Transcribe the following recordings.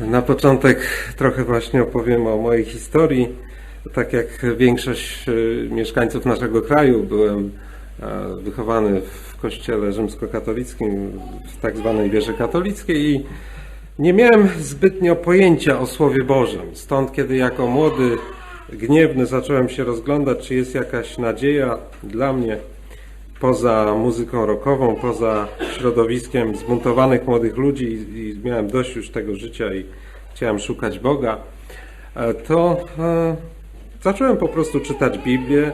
Na początek trochę właśnie opowiem o mojej historii. Tak jak większość y, mieszkańców naszego kraju, byłem wychowany w kościele rzymskokatolickim, w tak zwanej wierze katolickiej i nie miałem zbytnio pojęcia o Słowie Bożym. Stąd, kiedy jako młody, gniewny zacząłem się rozglądać, czy jest jakaś nadzieja dla mnie poza muzyką rockową, poza środowiskiem zbuntowanych młodych ludzi i, miałem dość już tego życia i chciałem szukać Boga, e, to e, zacząłem po prostu czytać Biblię.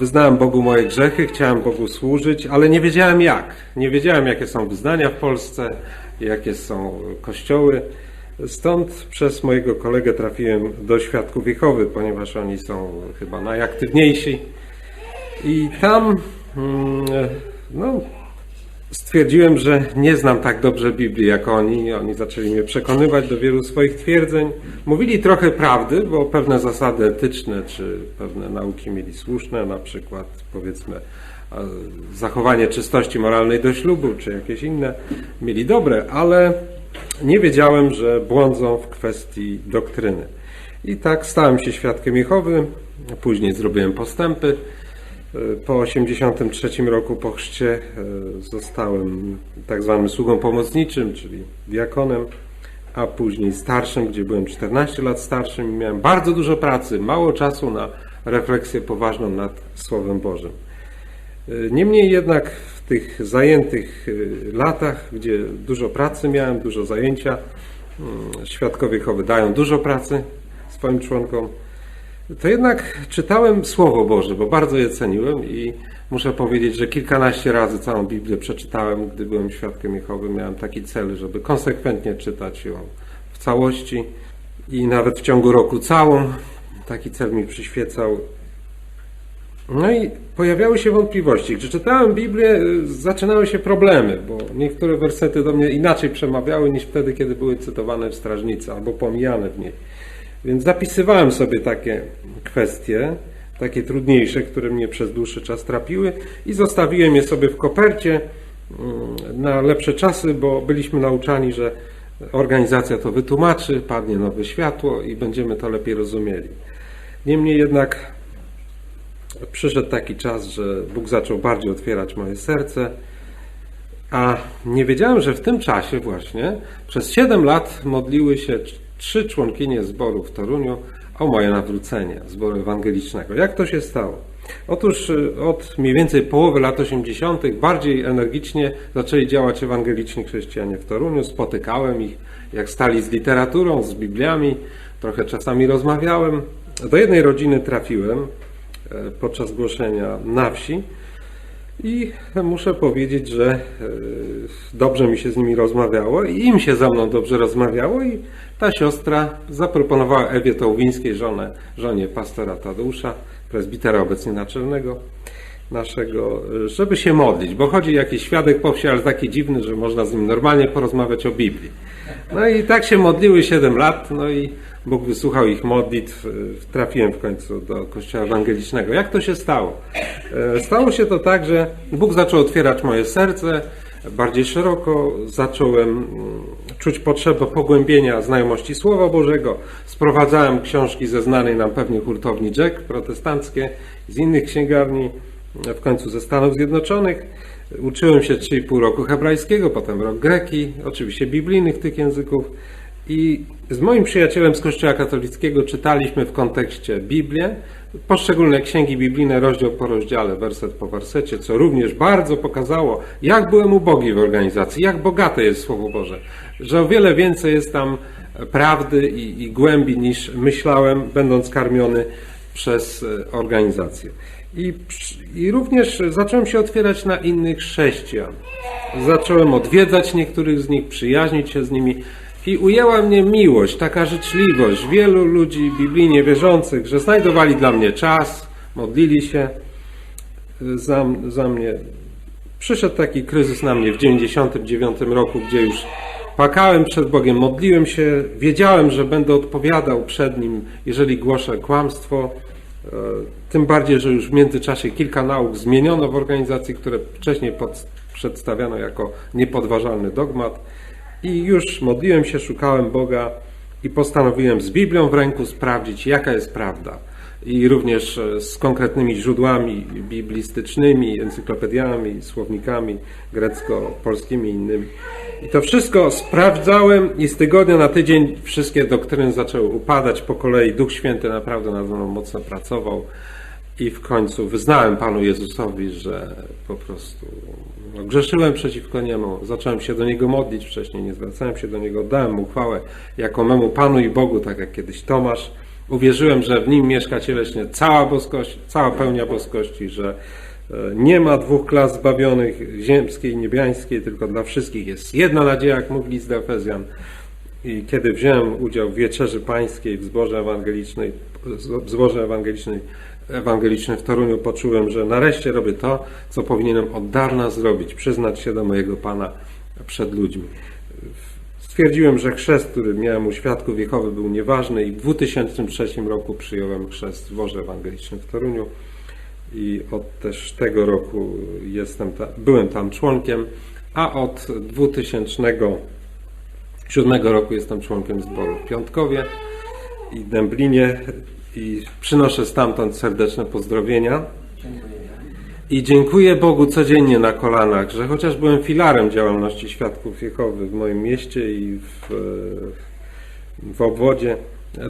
Wyznałem Bogu moje grzechy, chciałem Bogu służyć, ale nie wiedziałem jak. Nie wiedziałem, jakie są wyznania w Polsce, jakie są kościoły. Stąd przez mojego kolegę trafiłem do Świadków Jehowy, ponieważ oni są chyba najaktywniejsi. I tam no, stwierdziłem, że nie znam tak dobrze Biblii jak oni. Oni zaczęli mnie przekonywać do wielu swoich twierdzeń. Mówili trochę prawdy, bo pewne zasady etyczne czy pewne nauki mieli słuszne, na przykład powiedzmy e, zachowanie czystości moralnej do ślubu, czy jakieś inne mieli dobre, ale nie wiedziałem, że błądzą w kwestii doktryny. I tak stałem się świadkiem Jehowy, później zrobiłem postępy. Po 83 roku po chrzcie e, zostałem tak zwanym sługą pomocniczym, czyli diakonem, a później starszym, gdzie byłem 14 lat starszym i miałem bardzo dużo pracy, mało czasu na refleksję poważną nad Słowem Bożym. E, Niemniej jednak w tych zajętych e, latach, gdzie dużo pracy miałem, dużo zajęcia, mm, świadkowie Jehowy dają dużo pracy swoim członkom, to jednak czytałem Słowo Boże, bo bardzo je ceniłem i muszę powiedzieć, że kilkanaście razy całą Biblię przeczytałem, gdy byłem świadkiem Jehowy. Miałem taki cel, żeby konsekwentnie czytać ją w całości i nawet w ciągu roku całą. Taki cel mi przyświecał. No i pojawiały się wątpliwości. Gdy czytałem Biblię, y, zaczynały się problemy, bo niektóre wersety do mnie inaczej przemawiały niż wtedy, kiedy były cytowane w strażnicy albo pomijane w niej. Więc zapisywałem sobie takie kwestie, takie trudniejsze, które mnie przez dłuższy czas trapiły i zostawiłem je sobie w kopercie mm, na lepsze czasy, bo byliśmy nauczani, że organizacja to wytłumaczy, padnie nowe światło i będziemy to lepiej rozumieli. Niemniej jednak przyszedł taki czas, że Bóg zaczął bardziej otwierać moje serce, a nie wiedziałem, że w tym czasie właśnie przez 7 lat modliły się trzy członkinie zboru w Toruniu o moje nawrócenie, zboru ewangelicznego. Jak to się stało? Otóż y, od mniej więcej połowy lat 80. bardziej energicznie zaczęli działać ewangeliczni chrześcijanie w Toruniu. Spotykałem ich, jak stali z literaturą, z Bibliami, trochę czasami rozmawiałem. Do jednej rodziny trafiłem e, podczas głoszenia na wsi. I muszę powiedzieć, że e, dobrze mi się z nimi rozmawiało i im się ze mną dobrze rozmawiało i ta siostra zaproponowała Ewie Tołwińskiej, żonę, żonie pastora Tadeusza, prezbitera obecnie naczelnego naszego, e, żeby się modlić, bo chodzi jakiś świadek po wsi, ale taki dziwny, że można z nim normalnie porozmawiać o Biblii. No i tak się modliły 7 lat, no i Bóg wysłuchał ich modlitw, trafiłem w końcu do kościoła ewangelicznego. Jak to się stało? E, stało się to tak, że Bóg zaczął otwierać moje serce bardziej szeroko, zacząłem mm, czuć potrzebę pogłębienia znajomości Słowa Bożego, sprowadzałem książki ze znanej nam pewnie hurtowni Jack protestanckie, z innych księgarni, w końcu ze Stanów Zjednoczonych. Uczyłem się 3,5 roku hebrajskiego, potem rok greki, oczywiście biblijnych tych języków. I z moim przyjacielem z Kościoła katolickiego czytaliśmy w kontekście Biblię, poszczególne księgi biblijne, rozdział po rozdziale, werset po wersecie, co również bardzo pokazało, jak byłem ubogi w organizacji, jak bogate jest Słowo Boże, że o wiele więcej jest tam prawdy i, i głębi niż myślałem, będąc karmiony przez e, organizację. I, I również zacząłem się otwierać na innych chrześcijan. Zacząłem odwiedzać niektórych z nich, przyjaźnić się z nimi. I ujęła mnie miłość, taka życzliwość wielu ludzi biblijnie wierzących, że znajdowali dla mnie czas, modlili się za, za mnie. Przyszedł taki kryzys na mnie w 99 roku, gdzie już płakałem przed Bogiem, modliłem się, wiedziałem, że będę odpowiadał przed Nim, jeżeli głoszę kłamstwo. E, tym bardziej, że już w międzyczasie kilka nauk zmieniono w organizacji, które wcześniej pod, przedstawiano jako niepodważalny dogmat. I już modliłem się, szukałem Boga i postanowiłem z Biblią w ręku sprawdzić, jaka jest prawda. I również e, z konkretnymi źródłami biblistycznymi, encyklopediami, słownikami grecko-polskimi i innymi. I to wszystko sprawdzałem i z tygodnia na tydzień wszystkie doktryny zaczęły upadać po kolei. Duch Święty naprawdę nade mną mocno pracował. I w końcu wyznałem Panu Jezusowi, że po prostu no, grzeszyłem przeciwko Niemu. Zacząłem się do Niego modlić wcześniej, nie zwracałem się do Niego, dałem Mu chwałę jako memu Panu i Bogu, tak jak kiedyś Tomasz. Uwierzyłem, że w Nim mieszka cieleśnie cała boskość, cała pełnia boskości, że nie ma dwóch klas zbawionych, ziemskiej i niebiańskiej, tylko dla wszystkich jest jedna nadzieja, jak mówi list do Efezjan. I kiedy wziąłem udział w wieczerzy pańskiej w zborze ewangelicznej, w zborze ewangelicznej, ewangelicznym w Toruniu, poczułem, że nareszcie robię to, co powinienem od dawna zrobić, przyznać się do mojego Pana przed ludźmi. Stwierdziłem, że chrzest, który miałem u świadków Jehowy był nieważny i w 2003 roku przyjąłem chrzest w zborze ewangelicznym w Toruniu i od też tego roku jestem ta, byłem tam członkiem, a od 2007 roku jestem członkiem zboru w Piątkowie i Dęblinie i przynoszę stamtąd serdeczne pozdrowienia. I dziękuję Bogu codziennie na kolanach, że chociaż byłem filarem działalności Świadków Jehowy w moim mieście i w, w obwodzie,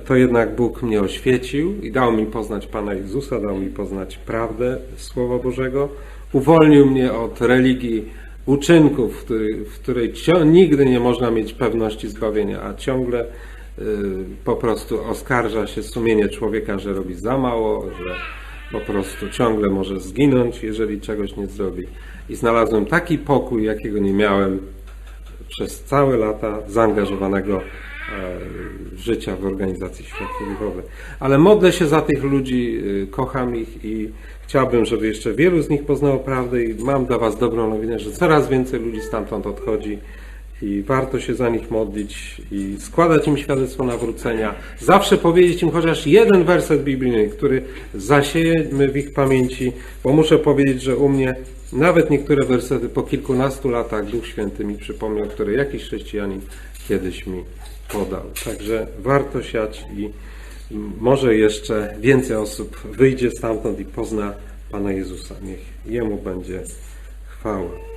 to jednak Bóg mnie oświecił i dał mi poznać Pana Jezusa, dał mi poznać prawdę Słowa Bożego, uwolnił mnie od religii uczynków, w której, w której nigdy nie można mieć pewności zbawienia, a ciągle y, po prostu oskarża się sumienie człowieka, że robi za mało, że po prostu ciągle może zginąć, jeżeli czegoś nie zrobi. I znalazłem taki pokój, jakiego nie miałem przez całe lata zaangażowanego życia w organizacji Światło Jehowy. Ale modlę się za tych ludzi, y, kocham ich i chciałbym, żeby jeszcze wielu z nich poznało prawdę i mam dla Was dobrą nowinę, że coraz więcej ludzi stamtąd odchodzi i warto się za nich modlić i składać im świadectwo nawrócenia. Zawsze powiedzieć im chociaż jeden werset biblijny, który zasiejemy w ich pamięci, bo muszę powiedzieć, że u mnie nawet niektóre wersety po kilkunastu latach Duch Święty mi przypomniał, które jakiś chrześcijanin kiedyś mi podał. Także warto siać i może jeszcze więcej osób wyjdzie stamtąd i pozna Pana Jezusa. Niech Jemu będzie chwała.